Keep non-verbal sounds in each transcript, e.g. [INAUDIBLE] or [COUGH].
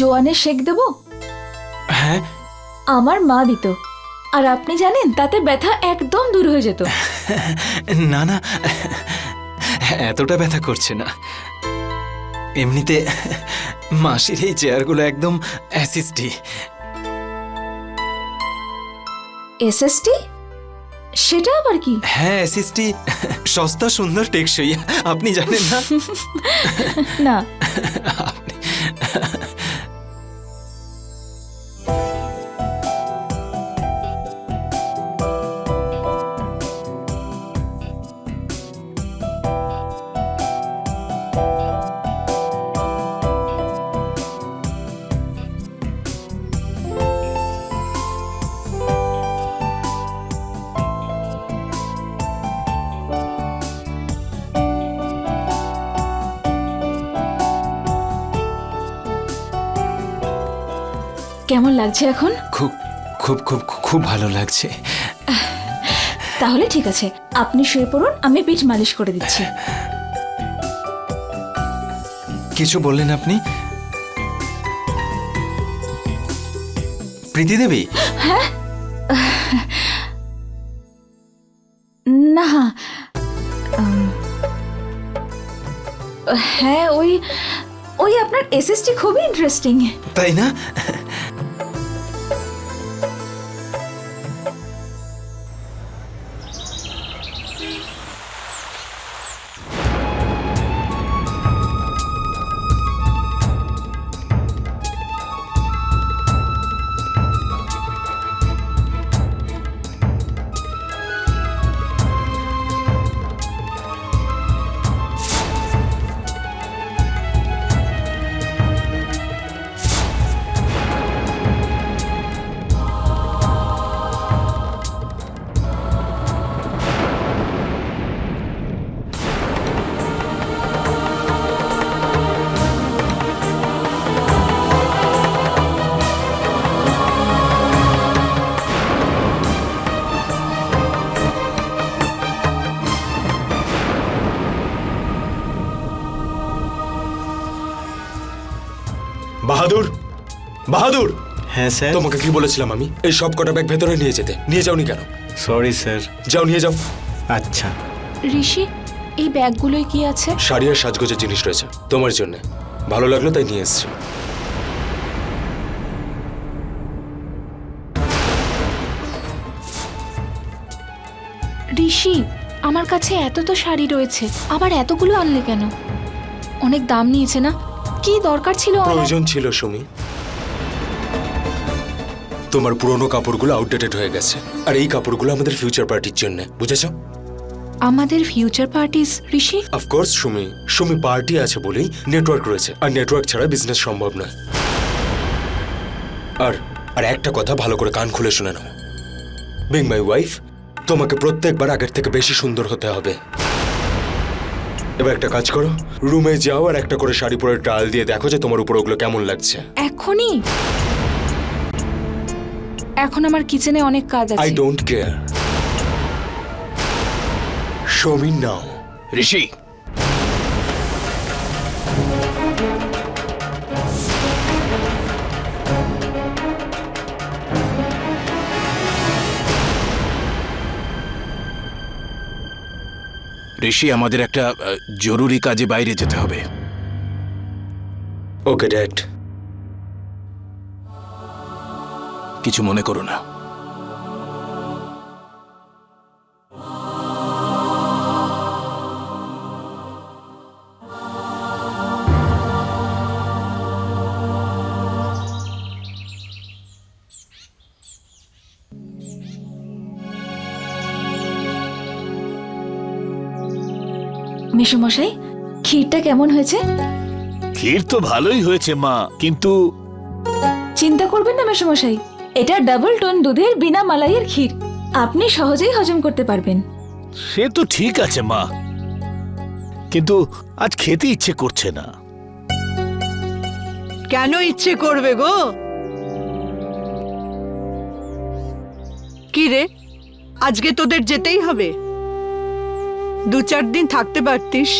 জোয়ানের shake দেবো? হ্যাঁ। আমার মা দিত। আর আপনি জানেন তাতে ব্যথা একদম দূর হয়ে যেত। [LAUGHS] না না। এতটা ব্যথা করছে না। এমনিতে মাসির এই চেয়ারগুলো একদম অ্যাসিস্টি এসএসটি সেটা আবার কি? হ্যাঁ অ্যাসিস্টি সস্তা সুন্দর টেকসই। আপনি জানেন না? [LAUGHS] না। কেমন লাগছে এখন? খুব খুব খুব খুব ভালো লাগছে। তাহলে ঠিক আছে আপনি শুয়ে পড়ুন আমি পিঠ মালিশ করে দিচ্ছি। কিছু বললেন আপনি? প্রীতি দেবী? না উম, হ্যাঁ ওই ওই আপনার এসএসটি খুবই ইন্টারেস্টিং তাই না? বাহাদুর! বাহাদুর! হ্যাঁ স্যার? তোমাকে কি বলেছিলাম আমি? এই সব কটা ব্যাগ ভেতরে নিয়ে যেতে। নিয়ে যাওনি কেন? Sorry sir. যাও নিয়ে যাও। আচ্ছা। ঋষি এই ব্যাগগুলোয় কি আছে? শাড়ি আর সাজগোজের জিনিস রয়েছে তোমার জন্য। ভালো লাগল তাই নিয়ে এসেছি। ঋষি আমার কাছে এত তো শাড়ি রয়েছে আবার এতগুলো আনলে কেন? অনেক দাম নিয়েছে না? কি দরকার ছিল প্রয়োজন ছিল সুমি। তোমার পুরনো কাপড়গুলো আউটডেটেড হয়ে গেছে। আর এই কাপড়গুলো আমাদের ফিউচার পার্টির জন্য বুঝেছ? আমাদের future parties Rishi? Of course Sumi. Sumi party আছে বলেই নেটওয়ার্ক রয়েছে। আর নেটওয়ার্ক ছাড়া বিজনেস সম্ভব নয়। আর আর একটা কথা ভালো করে কান খুলে শুনে নাও। বিং মাই ওয়াইফ তোমাকে প্রত্যেকবার আগের থেকে বেশি সুন্দর হতে হবে। এবার একটা কাজ করো। রুমে যাও আর একটা করে শাড়ি পরে ট্রায়াল দিয়ে দেখো যে তোমার উপর ওগুলো কেমন লাগছে। এখনই? এখন আমার কিচেনে অনেক কাজ আছে। I don't care show me now Rishi Rishi আমাদের একটা আহ, জরুরি কাজে বাইরে যেতে হবে। Okay dad. কিছু মনে করো না। মেসোমশাই ক্ষীরটা কেমন হয়েছে? ক্ষীর তো ভালোই হয়েছে মা কিন্তু চিন্তা করবেন না মেসোমশাই এটা ডাবল টোন দুধের বিনা মালাইয়ের ক্ষীর। আপনি সহজেই হজম করতে পারবেন। সে তো ঠিক আছে মা কিন্তু আজ খেতে ইচ্ছে করছে না। কেন ইচ্ছে করবে গো? কি রে? আজকে তোদের যেতেই হবে। দু চার দিন থাকতে পারতিস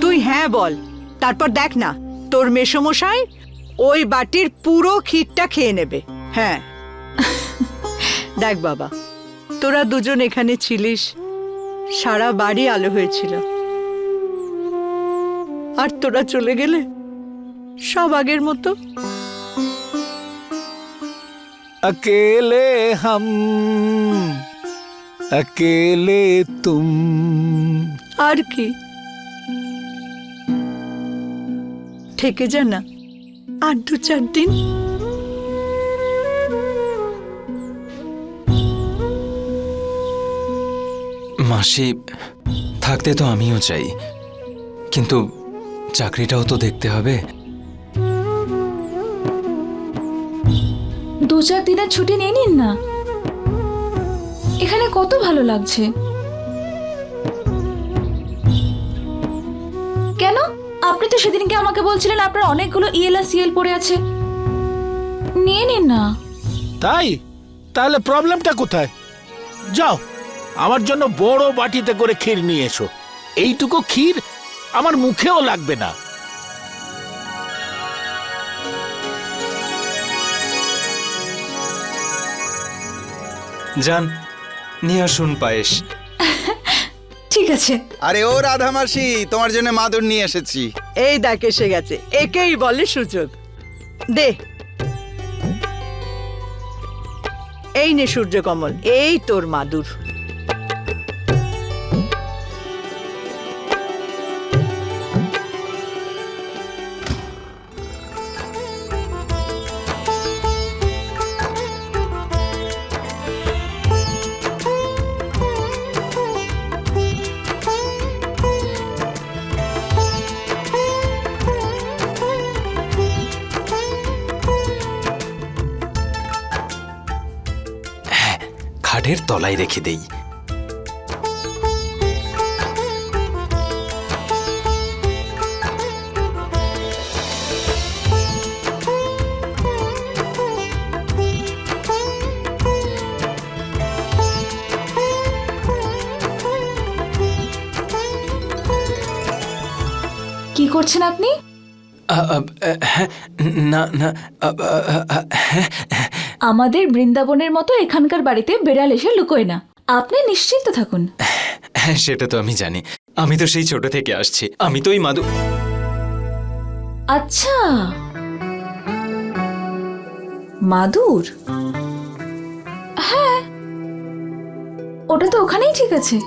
তুই হ্যাঁ বল তারপর দেখ না তোর মেসমশাই ওই বাটির পুরো ক্ষীরটা খেয়ে নেবে হ্যাঁ [LAUGHS] দেখ বাবা তোরা দুজন এখানে ছিলিস সারা বাড়ি আলো হয়েছিল আর তোরা চলে গেলে সব আগের মতো अकेले हम अकेले तुम আর কি থেকে যা না আর দু চার দিন মাসি থাকতে তো আমিও চাই কিন্তু চাকরিটাও তো দেখতে হবে দু চার দিনের ছুটি নিয়ে নিন না এখানে কত ভালো লাগছে। কেন? আপনি তো সেদিনকে আমাকে বলছিলেন আপনার অনেকগুলো ইএল আর সিএল পড়ে আছে। নিয়ে নিন না। তাই? তাহলে প্রবলেমটা কোথায়? যাও আমার জন্য বড় বাটিতে করে ক্ষীর নিয়ে এসো। এইটুকু ক্ষীর আমার মুখেও লাগবে না। যান নিয়ে আসুন পায়েস। ঠিক আছে। আরে ও রাধা মাসি তোমার জন্য মাদুর নিয়ে এসেছি। এই দেখ এসে গেছে। একেই বলে সুযোগ। দে। এই নে সূর্যকমল এই তোর মাদুর। খাটের রেখে দেই। কি করছেন আপনি? আ, আ, হ্যাঁ না না আ, আ, আ, আ, হ্যাঁ আমাদের বৃন্দাবনের মতো এখানকার বাড়িতে বেড়াল এসে লুকোয় না। আপনি নিশ্চিন্ত থাকুন। হ্যাঁ সেটা তো আমি জানি। আমি তো সেই ছোট থেকে আসছি। আমি তো ওই মাদু আচ্ছা। মাদুর? হ্যাঁ। ওটা তো ওখানেই ঠিক আছে।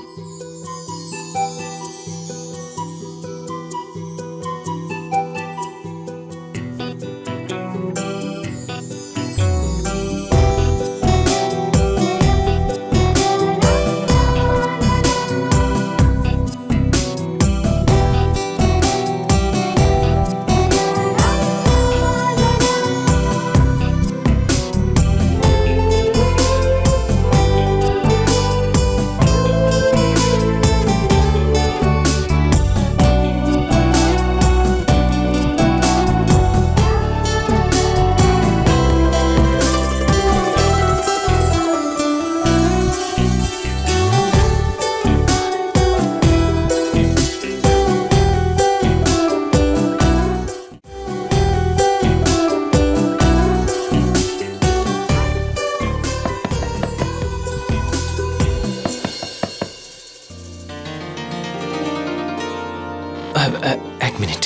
এক মিনিট।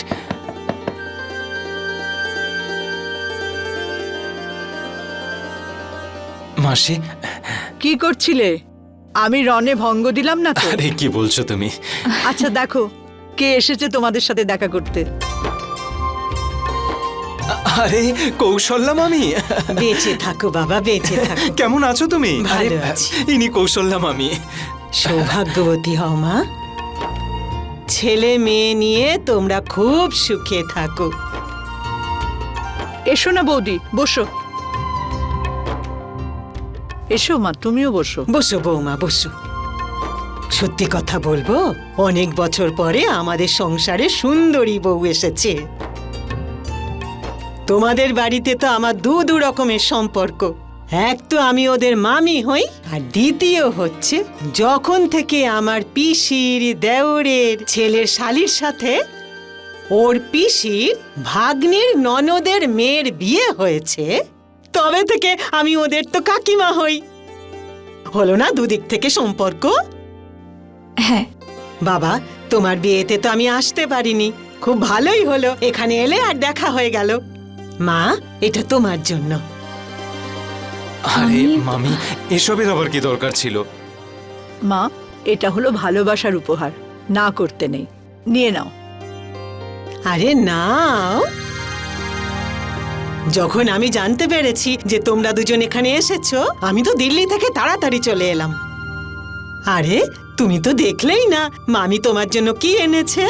মাসি। কি করছিলে? আমি রনে ভঙ্গ দিলাম না তো? আরে কি বলছো তুমি? আচ্ছা দেখো কে এসেছে তোমাদের সাথে দেখা করতে? আরে কৌশল্যা মামি। বেঁচে থাকো বাবা বেঁচে থাকো। কেমন আছো তুমি? ভালো আরে, আছি। ইনি কৌশল্যা মামি। সৌভাগ্যবতী হও মা। ছেলে মেয়ে নিয়ে তোমরা খুব সুখে থাকো। এসো না বৌদি বসো। এসো মা তুমিও বসো। বসো বৌমা বসো। সত্যি কথা বলব অনেক বছর পরে আমাদের সংসারে সুন্দরী বউ এসেছে। তোমাদের বাড়িতে তো আমার দু দু রকমের সম্পর্ক। এক তো আমি ওদের মামি হই আর দ্বিতীয় হচ্ছে যখন থেকে আমার পিসির দেওরের ছেলের শালির সাথে ওর পিসির ভাগ্নির ননদের মেয়ের বিয়ে হয়েছে তবে থেকে আমি ওদের তো কাকিমা হই। হলো না দুদিক থেকে সম্পর্ক? হ্যাঁ। বাবা তোমার বিয়েতে তো আমি আসতে পারিনি খুব ভালোই হলো এখানে এলে আর দেখা হয়ে গেল। মা এটা তোমার জন্য। আরে মামি এসবের আবার কি দরকার ছিল? মা এটা হলো ভালোবাসার উপহার। না করতে নেই। নিয়ে নাও। আরে নাও। যখন আমি জানতে পেরেছি যে তোমরা দুজন এখানে এসেছ আমি তো দিল্লি থেকে তাড়াতাড়ি চলে এলাম। আরে তুমি তো দেখলেই না মামি তোমার জন্য কি এনেছে?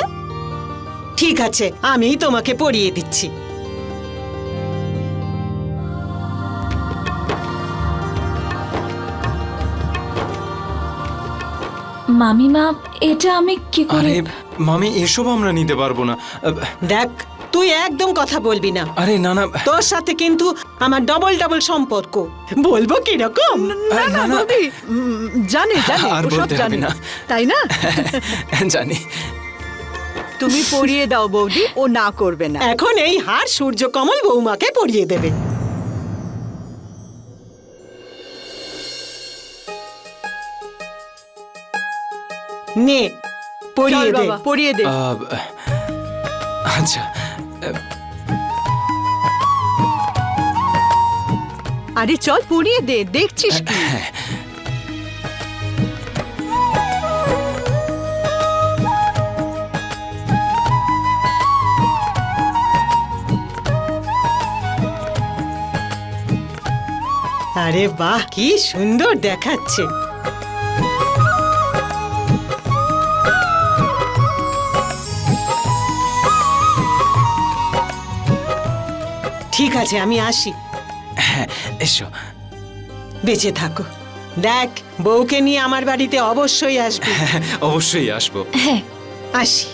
ঠিক আছে আমিই তোমাকে পরিয়ে দিচ্ছি। মামিমা এটা আমি কি করে আরে মামি এসব আমরা নিতে পারব না। আহ, দেখ তুই একদম কথা বলবি না। আরে না না। তোর সাথে কিন্তু আমার ডবল ডবল সম্পর্ক। বলব কীরকম? না না বৌদি উম, জানে জানে আর ওসব বলতে হবে জানে না। তাই না? [LAUGHS] জানি। তুমি পরিয়ে দাও বৌদি ও না করবে না। এখন এই হার সূর্য কমল বৌমাকে পরিয়ে দেবে। নে পরিয়ে দে। পরিয়ে দে। আচ্ছা। আরে চল পড়িয়ে দে দেখছিস কি? আরে বাহ কি সুন্দর দেখাচ্ছে। ঠিক আছে আমি আসি। হ্যাঁ এসো। বেঁচে থাকো। দেখ বউকে নিয়ে আমার বাড়িতে অবশ্যই আসবে। অবশ্যই আসব। হ্যাঁ। আসি।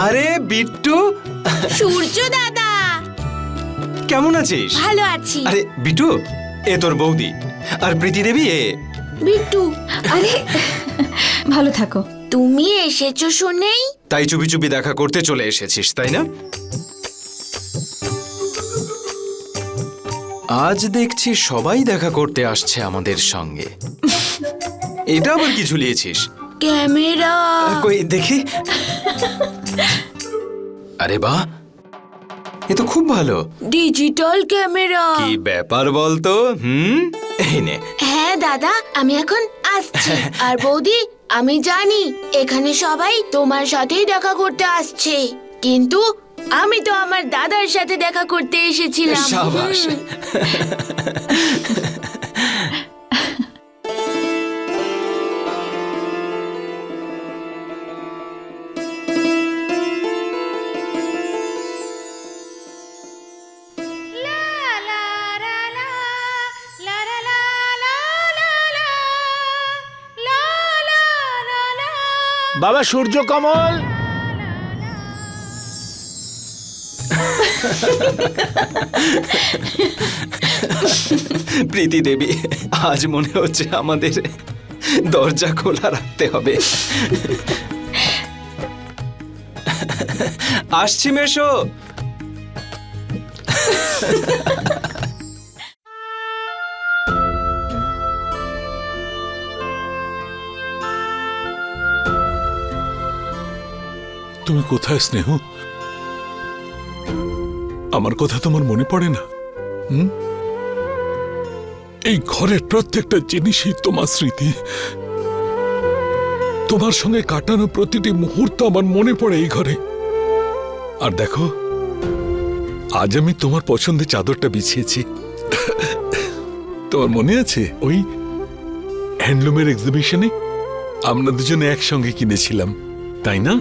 আরে বিট্টু। সূর্য দাদা। কেমন আছিস? ভালো আছি। আরে বিট্টু এ তোর বৌদি। আর প্রীতি দেবী এ? বিট্টু আরে। ভালো থাকো। তুমি এসেছ শুনেই? তাই চুপি চুপি দেখা করতে চলে এসেছিস তাই না? আজ দেখছি সবাই দেখা করতে আসছে আমাদের সঙ্গে। এটা আবার কি ঝুলিয়েছিস? ক্যামেরা। কই দেখি। আরে বাহ। এ তো খুব ভালো। Digital camera. কি ব্যাপার বলতো হুম? এই নে। হ্যাঁ দাদা আমি এখন আসছি। [LAUGHS] আর বৌদি আমি জানি এখানে সবাই তোমার সাথেই দেখা করতে আসছে। কিন্তু আমি তো আমার দাদার সাথে দেখা করতে এসেছিলাম। সাবাস। [LAUGHS] বাবা সূর্যকমল প্রীতি দেবী আজ মনে হচ্ছে আমাদের দরজা খোলা রাখতে হবে। আসছি মেশো। তুমি কোথায়, স্নেহ? আমার কথা তোমার মনে পড়ে না? এই ঘরের প্রত্যেকটা জিনিসই তোমার স্মৃতি। তোমার সঙ্গে কাটানো প্রতিটি মুহূর্ত আমার মনে পড়ে এই ঘরে। আর দেখো, আজ আমি তোমার পছন্দের চাদরটা বিছিয়েছি। তোমার মনে আছে ওই হ্যান্ডলুমের এক্সিবিশনে আমরা দুজনে একসঙ্গে কিনেছিলাম, তাই না?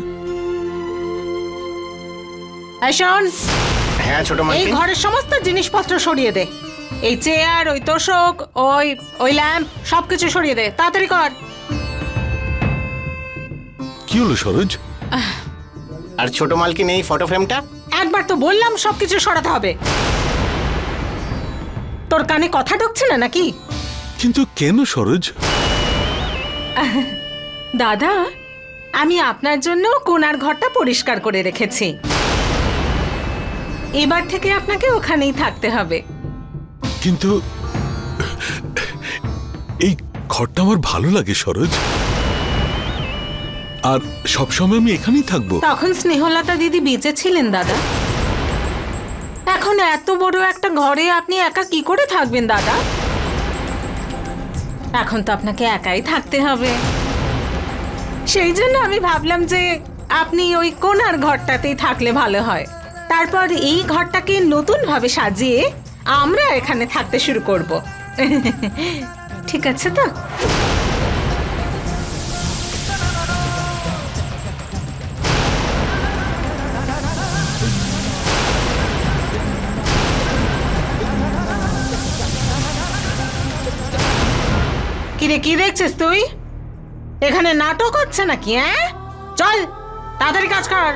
এই শোন। হ্যাঁ ছোট এই ঘরের সমস্ত জিনিসপত্র সরিয়ে দে। এই চেয়ার ওই তোষক ওই ওই ল্যাম্প সবকিছু সরিয়ে দে। তাড়াতাড়ি কর। কি হলো সরোজ? আর ছোট মালকিন এই ফটো ফ্রেমটা একবার তো বললাম সবকিছু সরাতে হবে। তোর কানে কথা ঢুকছে না নাকি? কিন্তু কেন সরোজ? দাদা আমি আপনার জন্য কোনার ঘরটা পরিষ্কার করে রেখেছি। এবার থেকে আপনাকে ওখানেই থাকতে হবে। কিন্তু এই ঘরটা আমার ভালো লাগে সরোজ। আর সবসময় আমি এখানেই থাকব। তখন স্নেহলতা দিদি বেঁচে ছিলেন দাদা। এখন এত বড় একটা ঘরে আপনি একা কি করে থাকবেন দাদা? এখন তো আপনাকে একাই থাকতে হবে। সেই জন্য আমি ভাবলাম যে আপনি ওই কোনার ঘরটাতেই থাকলে ভালো হয়। তারপর এই ঘরটাকে নতুন ভাবে সাজিয়ে আমরা এখানে থাকতে শুরু করব। [LAUGHS] ঠিক আছে তো? কিরে, কি দেখছিস তুই? এখানে নাটক হচ্ছে নাকি হ্যাঁ চল, তাড়াতাড়ি কাজ কর।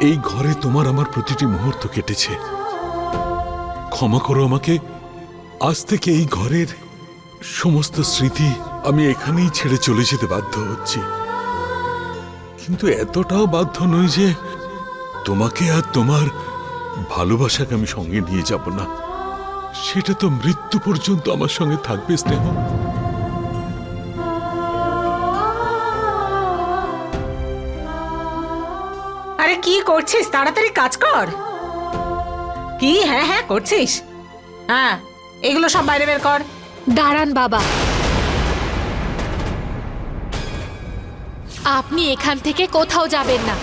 এই ঘরে তোমার আমার প্রতিটি মুহূর্ত কেটেছে। ক্ষমা করো আমাকে। আজ থেকে এই ঘরের সমস্ত স্মৃতি আমি এখানেই ছেড়ে চলে যেতে বাধ্য হচ্ছি। কিন্তু এতটাও বাধ্য নই যে তোমাকে আর তোমার ভালোবাসাকে আমি সঙ্গে নিয়ে যাব না। সেটা তো মৃত্যু পর্যন্ত আমার সঙ্গে থাকবে, স্নেহ। আরে কি করছিস? তাড়াতাড়ি কাজ কর। কি? হ্যাঁ হ্যাঁ করছিস। হ্যাঁ এগুলো সব বাইরে বের কর। দাঁড়ান বাবা। আপনি এখান থেকে কোথাও যাবেন না।